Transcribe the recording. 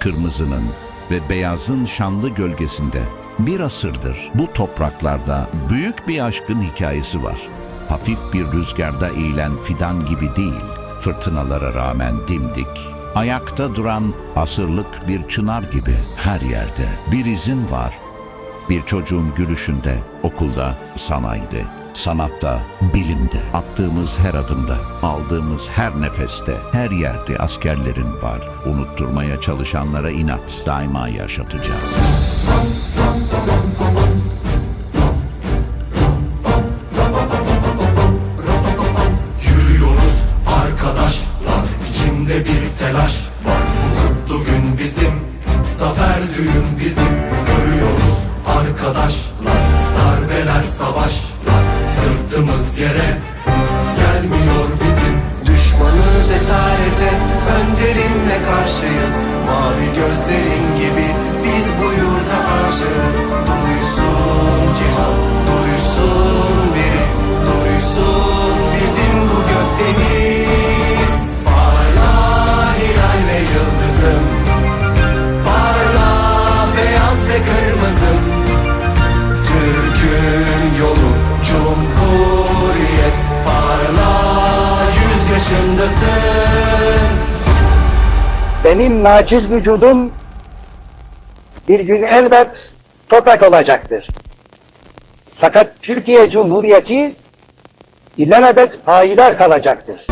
kırmızının ve beyazın şanlı gölgesinde bir asırdır bu topraklarda büyük bir aşkın hikayesi var. Hafif bir rüzgarda eğilen fidan gibi değil, fırtınalara rağmen dimdik, ayakta duran asırlık bir çınar gibi her yerde bir izin var. Bir çocuğun gülüşünde, okulda, sanayide, sanatta, bilimde, attığımız her adımda, aldığımız her nefeste, her yerde askerlerin var. Unutturmaya çalışanlara inat, daima yaşatacağız. Yürüyoruz arkadaşlar içimde bir Sırtımız yere. Gelmiyor bizim Düşmanız esarete. Önderimle karşıyız. Mavi gözlerin gibi Biz yüz yaşındasın benim naciz vücudum bir gün elbet toprak olacaktır. Fakat Türkiye Cumhuriyeti ilelebet payidar kalacaktır.